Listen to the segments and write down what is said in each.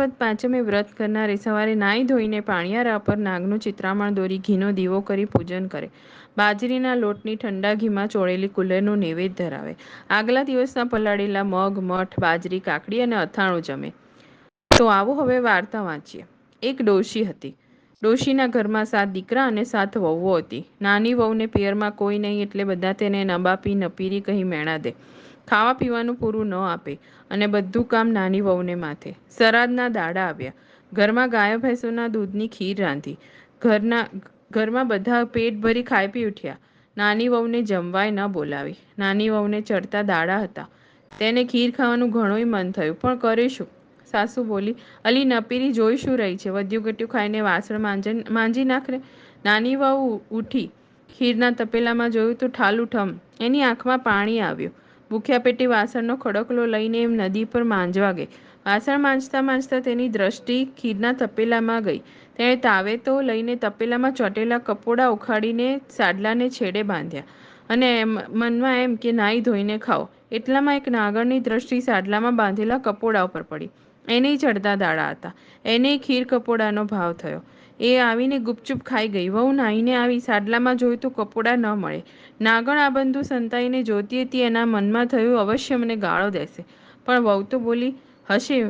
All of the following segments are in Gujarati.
વદ પાંચમે વ્રત કરનારે સવારે નાહી ધોઈને પાણિયારા પર નાગનું ચિત્રામણ દોરી ઘીનો દીવો કરી પૂજન કરે. બાજરીના લોટની ઠંડા ઘીમાં ચોળેલી કુલેરનું નૈવેદ્ય ધરાવે. આગલા દિવસના પલાળેલા મગ, મઠ, બાજરી, કાકડી અને અથાણું જમે. તો આવો હવે વાર્તા વાંચીએ. એક ડોશી હતી. ડોશીના ઘરમાં સાત દીકરા અને સાત વહુઓ હતી. નાની વહુને પિયરમાં કોઈ નહીં એટલે બધા તેને નબાપી, નપીરી કહી મેણા દે. ખાવા પીવાનું પૂરું ન આપે અને બધું કામ નાની વહુને માથે. સરાદના દાડા આવ્યા. ઘરમાં ગાય ભેંસોના દૂધની ખીર રાંધી. ઘરના, ઘરમાં બધા પેટ ભરી ખાઈ પી ઉઠ્યા. નાની વહુને જમવાય ન બોલાવી. નાની વહુને ચડતા દાડા હતા. તેને ખીર ખાવાનું ઘણુંય મન થયું. પણ કરે શું? સાસુ બોલી, અલી, નપીરી જોઈ શું રહી છે? વધ્યું ઘટ્યું ખાઈને વાસણ માંજે માંજી નાખરે નાની વહુ ઉઠી. ખીરના તપેલામાં જોયું તો ઠાલું ઠમ. એની આંખમાં પાણી આવ્યું. ભૂખ્યા પેટી વાસણનો ખડકલો લઈને એમ નદી પર માંજવા ગઈ. વાસણ માંજતા માંજતા તેની દ્રષ્ટિ ખીરના તપેલામાં ગઈ. તેણે તાવેતો લઈને તપેલામાં ચોટેલા કપોડા ઉખાડીને સાડલાને છેડે બાંધ્યા. અને મનમાં એમ કે, નાહી ધોઈને ખાઓ. એટલામાં એક નાગરની દ્રષ્ટિ સાડલામાં બાંધેલા કપોડા ઉપર પડી. એને ચડતા દાડા હતા. એને ખીર કપોડાનો ભાવ થયો. એ આવીને ગુપચુપ ખાઈ ગઈ. વહુ નાહીને આવી સાડલામાં જોયું તો કપોડા ન મળે. નાગણ આ બંધુ સંતાઈને જોતી હતી એના મનમાં થયું, અવશ્ય મને ગાળો દેશે. પણ વહુ તો બોલી, હશે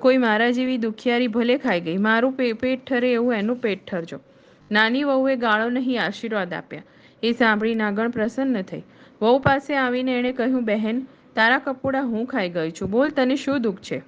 કોઈ મારા જેવી દુખિયારી ભલે ખાઈ ગઈ. મારું પેટ ઠરે એવું એનું પેટ ઠરજો. નાની વહુએ ગાળો નહીં, આશીર્વાદ આપ્યા. એ સાંભળી નાગણ પ્રસન્ન થઈ. વહુ પાસે આવીને એણે કહ્યું, બહેન, તારા કપોડા હું ખાઈ ગઈ છું. બોલ, તને શું દુઃખ છે?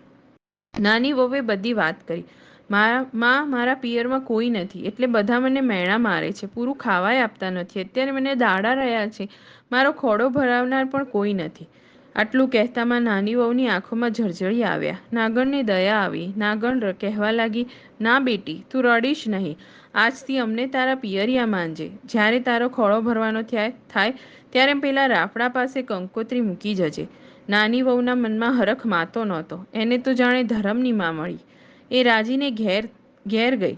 નાની વહુએ બધી વાત કરી. મારા, માં મારા પિયરમાં કોઈ નથી. એટલે બધા મને મેણા મારે છે. પૂરું ખાવાય આપતા નથી. અત્યારે મને દાડા રહ્યા છે. મારો ખોડો ભરાવનાર પણ કોઈ નથી. આટલું કહેતામાં નાની વહુની આંખોમાં ઝરઝરી આવ્યા. નાગણને દયા આવી. નાગણ કહેવા લાગી, ના બેટી, તું રડીશ નહીં. આજથી અમને તારા પિયરિયા માનજે જ્યારે તારો ખોળો ભરવાનો થાય થાય, ત્યારે પેલા રાફડા પાસે કંકોત્રી મૂકી જજે. નાની વહુના મનમાં હરખ માતો નહોતો. એને તો જાણે ધરમની માં મળી. એ રાજીને ઘેર ઘેર ગઈ.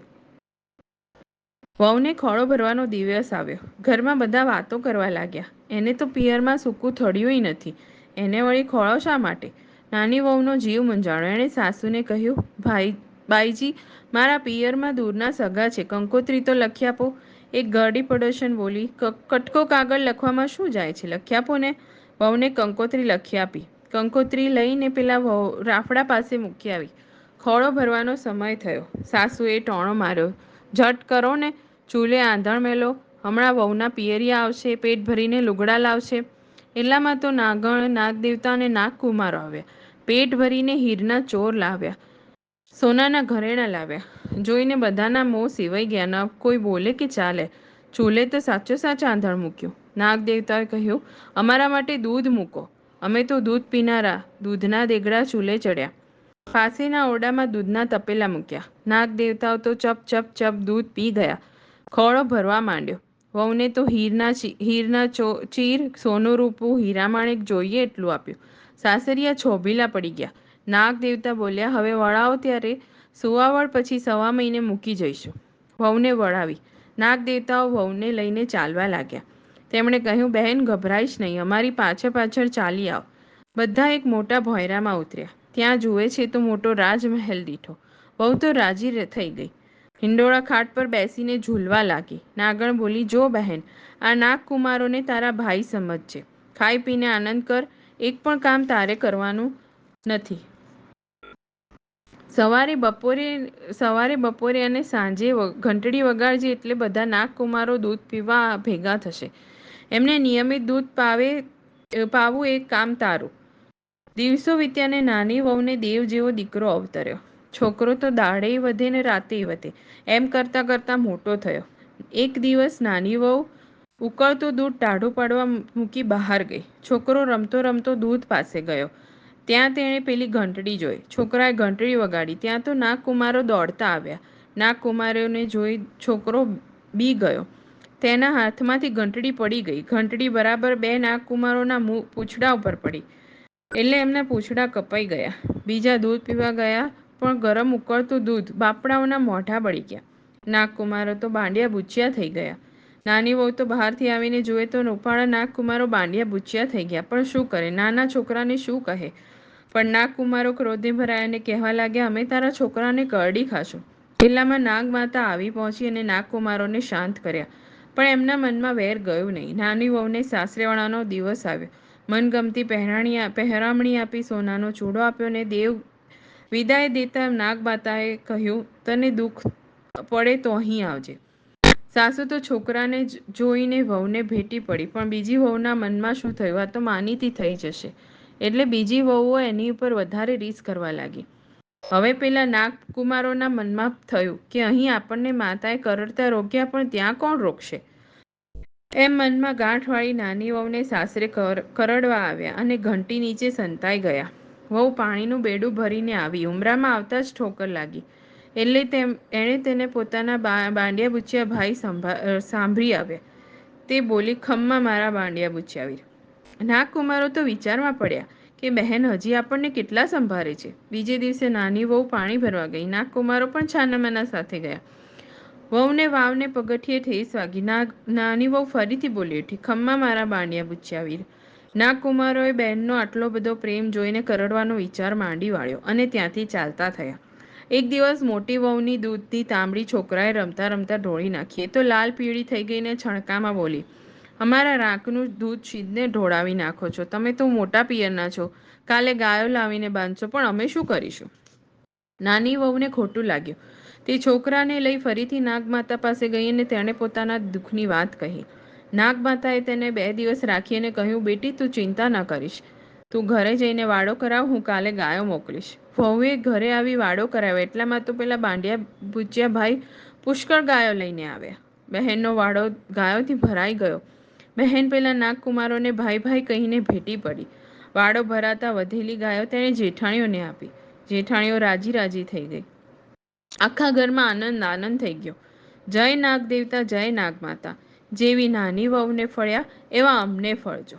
વહુને ખોળો ભરવાનો દિવસ આવ્યો. ઘરમાં બધા વાતો કરવા લાગ્યા. એને તો પિયરમાં સૂકું થળ્યુંય નથી. એને વળી ખોળો શા માટે? નાની વહુનો જીવ મૂંઝાણો એણે સાસુને કહ્યું, ભાઈ, બાઈજી, મારા પિયરમાં દૂરના સગા છે. કંકોત્રી તો લખી આપો. એક ગરડી પડોશન બોલી કટકો કાગળ લખવામાં શું જાય છે? લખી આપો ને. વહુને કંકોત્રી લખી આપી. કંકોત્રી લઈને પેલા વહુ રાફડા પાસે મૂકી આવી. ખોળો ભરવાનો સમય થયો. સાસુએ ટોણો માર્યો. ઝટ કરો ને, ચૂલે આંધણ મેલો. હમણાં વહુના પિયરિયા આવશે, પેટ ભરીને લુગડા લાવશે. એટલામાં તો નાગણ નાગ દેવતા અને નાગકુમારો આવ્યા. પેટ ભરીને હીરના ચોર લાવ્યા. સોનાના ઘરેણા લાવ્યા. જોઈને બધાના મોં સિવાઈ ગયા. ન કોઈ બોલે કે ચાલે. ચૂલે તો સાચો સાચ આંધણ મૂક્યું. નાગદેવતાએ કહ્યું, અમારા માટે દૂધ મૂકો. અમે તો દૂધ પીનારા, દૂધના દેગડા ચૂલે ચડ્યા. પાસેના ઓરડામાં દૂધના તપેલા મૂક્યા. નાગ દેવતાઓ તો ચપ ચપ ચપ દૂધ પી ગયા. ખોળો ભરવા માંડ્યો. વહુને તો હીરના હીરના ચીર, સોનું રૂપું હીરામાણેક જોઈએ એટલું આપ્યું. સાસરિયા છોભીલા પડી ગયા. નાગ દેવતા બોલ્યા, હવે વળાવો ત્યારે. સુવાવડ પછી સવા મહિને મૂકી જઈશું. વહુને વળાવી. નાગ દેવતાઓ વહુને લઈને ચાલવા લાગ્યા. તેમણે કહ્યું, બહેન, ગભરાઈશ નહીં. અમારી પાછળ પાછળ ચાલી આવ. બધા એક મોટા ભોયરામાં ઉતર્યા. ત્યાં જુએ છે તો મોટો રાજમહેલ દીઠો. બહુ તો રાજી થઈ ગઈ. હિંડોળા ખાટ પર બેસીને ઝૂલવા લાગી. નાગણ બોલી, જો બહેન, આ નાગકુમારોને તારા ભાઈ સમજજે. ખાઈ પીને આનંદ કર. એક પણ કામ તારે કરવાનું નથી. સવારે બપોરે સવારે બપોરે અને સાંજે ઘંટડી વગાડજે એટલે બધા નાગકુમારો દૂધ પીવા ભેગા થશે. એમને નિયમિત દૂધ પાવે પાવું એક કામ તારું. દિવસો વીત્યાને નાની વહુને દેવ જેવો દીકરો અવતર્યો. છોકરો તો દાડે વધે ને રાતે વધે. એમ કરતાં કરતાં મોટો થયો. એક દિવસ નાની વહુ ઉકળતું દૂધ ટાઢું પાડવા મૂકી બહાર ગઈ. છોકરો રમતો રમતો દૂધ પાસે ગયો. ત્યાં તેણે પેલી ઘંટડી જોઈ. છોકરાએ ઘંટડી વગાડી. ત્યાં તો નાગકુમારો દોડતા આવ્યા. નાગકુમારોને જોઈ છોકરો બી ગયો. તેના હાથમાંથી ઘંટડી પડી ગઈ. ઘંટડી બરાબર બે નાગકુમારોના પૂછડા ઉપર પડી. એટલે એમના પૂંછડા કપાઈ ગયા. બીજા દૂધ પીવા ગયા, પણ ગરમ ઉકળતું દૂધ બાપડાઓના મોઢા બળી ગયા. નાગકુમારો તો બાંડિયા બુચિયા થઈ ગયા. નાની વહુ તો બહારથી આવીને જુએ તો રૂપાળા નાગકુમારો બાંડિયા બુચિયા થઈ ગયા. પણ શું કરે? નાના છોકરાને શું કહે? પણ નાગકુમારો ક્રોધે ભરાયા અને કહેવા લાગ્યા, અમે તારા છોકરાને કરડી ખાશું. એટલામાં નાગમાતા આવી પહોંચી અને નાગકુમારોને શાંત કર્યા. પણ એમના મનમાં વેર ગયું નહીં. નાની વહુને સાસરેવાળાનો દિવસ આવ્યો. મનગમતી પહેરાણી પહેરામણી આપી સોનાનો ચૂડો આપ્યો ને દેવ વિદાય દેતા નાગબાતાએ કહ્યું, તને દુઃખ પડે તો અહીં આવજે. સાસુ તો છોકરાને જોઈને વહુને ભેટી પડી, પણ બીજી વહુના મનમાં શું થયું? આ તો માનીતી થઈ જશે. એટલે બીજી વહુઓ એની ઉપર વધારે રીસ કરવા લાગી. હવે પેલા નાગકુમારોના મનમાં થયું કે અહીં આપણને માતાએ કરડતા રોક્યા, પણ ત્યાં કોણ રોકશે? એમ મનમાં ગાંઠવાળી નાની વહુને સાસરે કર, કરડવા આવ્યા અને ઘંટી નીચે સંતાઈ ગયા. વહુ પાણીનું બેડું ભરીને આવી. ઉમરામાં આવતા જ ઠોકર લાગી. એટલે તેમ, એણે તેને પોતાના બાંડિયા બુચ્યા ભાઈ સાંભળી આવ્યા. તે બોલી, ખમ્મા મારા બાંડિયા બુચ્યાવીર નાગકુમારો તો વિચારમાં પડ્યા કે બહેન હજી આપણને કેટલા સંભાળે છે. બીજે દિવસે નાની વહુ પાણી ભરવા ગઈ. નાગકુમારો પણ છાનામાના સાથે ગયા. વહુને વાવને પગથિયે ઠેસ વાગી નાની વહુ ફરીથી બોલી ઉઠી, ખમ્મા મારા બાંડિયા ના કુમારોએ બહેનનો આટલો બધો પ્રેમ જોઈને કરડવાનો વિચાર માંડી વાળ્યો અને ત્યાંથી ચાલતા થયા. એક દિવસ મોટી વહુની દૂધની તાંબડી છોકરાએ રમતા રમતા ઢોળી નાખી. તો લાલ પીળી થઈ ગઈને છણકામાં બોલી, અમારા રાકનું દૂધ શીદને ઢોળાવી નાખો છો. તમે તો મોટા પિયરના છો. કાલે ગાયો લાવીને બાંધશો, પણ અમે શું કરીશું? નાની વહુને ખોટું લાગ્યું. તે છોકરાને લઈ ફરીથી નાગમાતા પાસે ગઈ અને તેણે પોતાના દુઃખની વાત કહી. નાગમાતાએ તેને બે દિવસ રાખી અને કહ્યું, બેટી, તું ચિંતા ન કરીશ. તું ઘરે જઈને વાડો કરાવ, હું કાલે ગાયો મોકલીશ. વહુએ ઘરે આવી વાડો કરાવ્યો, એટલામાં તો પેલા બાંડિયા ભૂચ્યા ભાઈ પુષ્કળ ગાયો લઈને આવ્યા. બહેનનો વાડો ગાયોથી ભરાઈ ગયો. બહેન પેલા નાગકુમારોને ભાઈ ભાઈ કહીને ભેટી પડી. વાડો ભરાતા વધેલી ગાયો તેણે જેઠાણીઓને આપી. જેઠાણીઓ રાજી રાજી થઈ ગઈ. આખા ઘરમાં આનંદ આનંદ થઈ ગયો. જય નાગ દેવતા જય નાગ માતા જેવી નાની વહુને ફળ્યા, એવા અમને ફળજો.